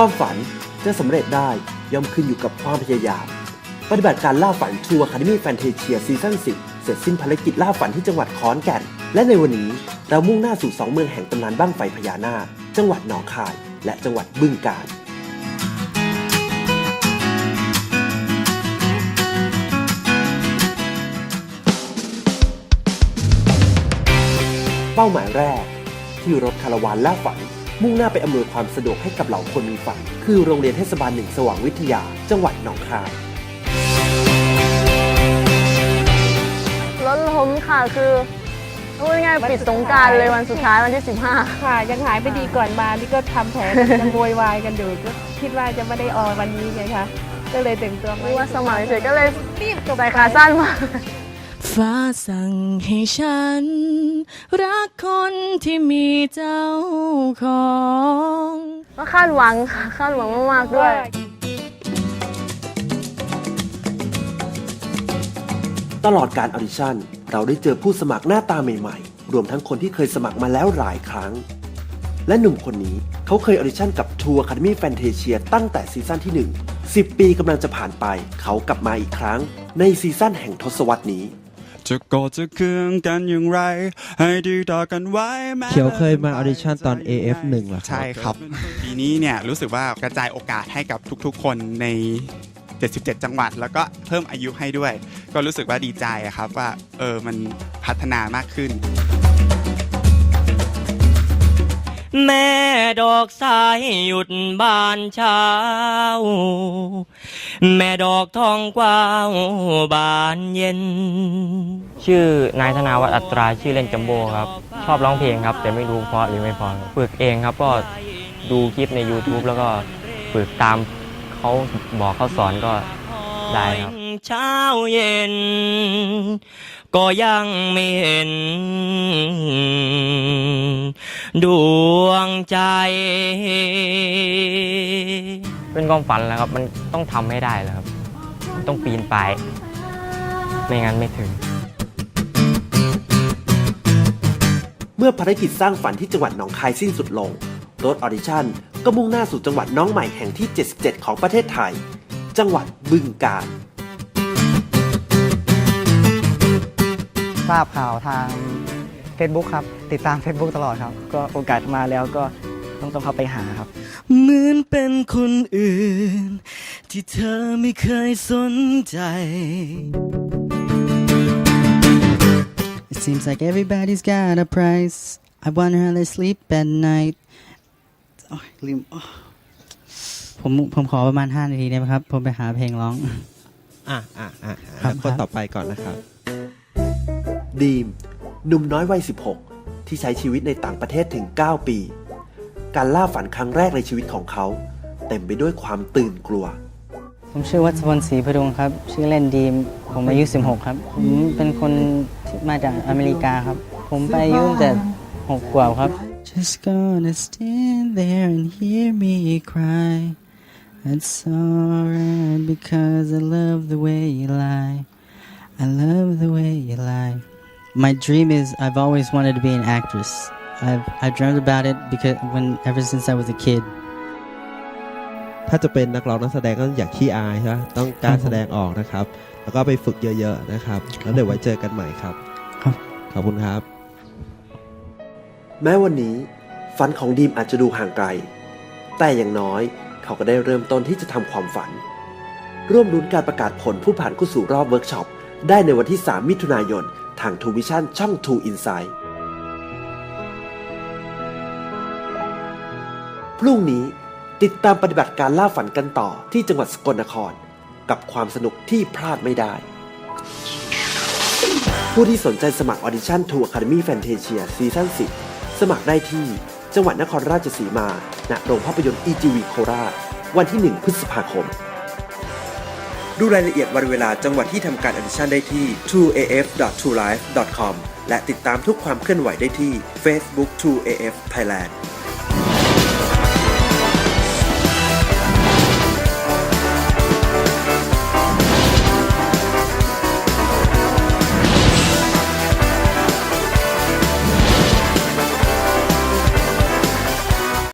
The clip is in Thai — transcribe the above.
ความฝันจะสำเร็จได้ย่อมขึ้นอยู่กับความพยายาม ปฏิบัติการล่าฝัน True Academy Fantasia ซีซั่น10 เสร็จสิ้นภารกิจล่าฝันที่จังหวัดขอนแก่น และในวันนี้เรามุ่งหน้าสู่สองเมืองแห่งตำนานบ้างไฟพญานาค จังหวัดหนองคาย และจังหวัดบึงกาฬเป้าหมายแรก ที่รถคาราวานล่าฝัน มุ่งหน้าไปอำนวยความสะดวกให้กับเหล่าคนมีฝันคือโรงเรียนเทศบาลหนึ่งสว่างวิทยา จังหวัดหนองคายรถล้มค่ะคือพูดง่ายๆปิดสงกรารเลยวันสุดท้ายวันที่ 15 ค่ะ ยังหายไม่ดีก่อนมานี่ก็ทำแผลยังโวยวายกันอยู่ก็คิดว่าจะไม่ได้ออกวันนี้ไงคะก็เลยแต่งตัวรู้ว่าสมัครเฉยๆก็เลยรีบใส่ขาสั้นมา ฟ้าสั่งให้ฉัน รักคนที่มีเจ้าของก็คาดหวังค่ะคาดหวังมาก ๆ ด้วย ตลอดการออดิชั่น เราได้เจอผู้สมัครหน้าตาใหม่ ๆ รวมทั้งคนที่เคยสมัครมาแล้วหลายครั้ง และหนุ่มคนนี้เขาเคยออดิชั่นกับ True Academy Fantasia ตั้งแต่ซีซั่นที่ 1 10 ปีกำลังจะผ่านไป เขากลับมาอีกครั้ง ในซีซั่นแห่งทศวรรษนี้ จะโกรธจะเคืองกันอย่างไร ให้ดีต่อกันไว้แม้เขียวเคยมาออดิชั่นตอน AF1 เหรอครับ ใช่ครับ ปีนี้เนี่ยรู้สึกว่ากระจายโอกาสให้กับทุกๆ คนใน 77 จังหวัด แล้วก็เพิ่มอายุให้ด้วย ก็รู้สึกว่าดีใจอะครับว่าเออมันพัฒนามากขึ้น แม่ดอกสายหยุดบานเช้า แม่ดอกทองกว้าวบานเย็น ชื่อนายธนาวัฒน์อัตราชื่อเล่นจัมโบ้ครับ ชอบร้องเพลงครับ แต่ไม่รู้เพราะหรือไม่เพราะฝึกเองครับก็ดูคลิปใน YouTube แล้วก็ฝึกตามเขาบอกเขาสอนก็ได้ครับเช้าเย็น ก็ยังไม่เห็น ดวงใจ เป็นความฝันแล้วครับ มันต้องทำให้ได้แล้วครับมันต้องปีนป่ายไม่งั้นไม่ถึง เมื่อภารกิจสร้างฝันที่จังหวัดหนองคายสิ้นสุดลงรถออดิชั่นก็มุ่งหน้าสู่จังหวัดน้องใหม่แห่งที่ 77 ของประเทศไทย จังหวัดบึงกาฬ ทราบข่าวทาง Facebook ครับ ติดตาม Facebook ตลอดครับ ก็โอกาสมาแล้วก็ต้องต้องเข้าไปหาครับ เหมือนเป็นคนอื่น ที่เธอไม่เคยสนใจ It seems like everybody's got a price I wonder how they sleep at night โอ้ยลืมโอ้ผมผมขอประมาณ 5 นาทีได้ไหมครับ ผมไปหาเพลงร้อง อะอะอะครับคนต่อไปก่อนนะครับ ดีม หนุ่มน้อยวัย 16 ที่ใช้ชีวิตในต่างประเทศถึง 9 ปี การล่าฝันครั้งแรกในชีวิตของเขา เต็มไปด้วยความตื่นกลัว ผมชื่อวัชพลศรีพดุงครับ ชื่อเล่นดีม ผมอายุ 16 ครับ ผมเป็นคนที่มาจากอเมริกาครับ ผมไปอายุตั้งแต่6กว่าครับ Just gonna stand there and hear me cry That's alright because I love the way you lie I love the way you lie My dream is I've always wanted to be an actress I've I dreamt about it because when ever since I was a kid ถ้าจะเป็นนักร้องนักแสดงก็อย่าขี้อายใช่ไหมต้องกล้ารแสดงออกนะครับ แล้วก็ไปฝึกเยอะๆนะครับ แล้วเดี๋ยวไว้เจอกันใหม่ครับครับ ขอบคุณครับ แม้วันนี้ฝันของดีมอาจจะดูห่างไกล แต่อย่างน้อยเขาก็ได้เริ่มต้นที่จะทำความฝัน ร่วมรุ้นการประกาศผลผู้ผ่านเข้าสู่รอบเวิร์กช็อปได้ในวันที่ 3 มิถุนายน ทางทูวิชั่นช่อง2 Insight พรุ่งนี้ติดตามปฏิบัติการล่าฝันกันต่อที่จังหวัดสกลนคร กับความสนุกที่พลาดไม่ได้ ผู้ที่สนใจสมัครออดิชั่น to Academy Fantasia ซีซั่น10 สมัครได้ที่จังหวัดนครราชสีมา ณ โรงภาพยนตร์ EGV โคราช วันที่ 1 พฤษภาคม ดูรายละเอียดวันเวลาจังหวัดที่ทำการออดิชั่นได้ที่ 2af.2life.com และติดตามทุกความเคลื่อนไหวได้ที่ Facebook 2af Thailand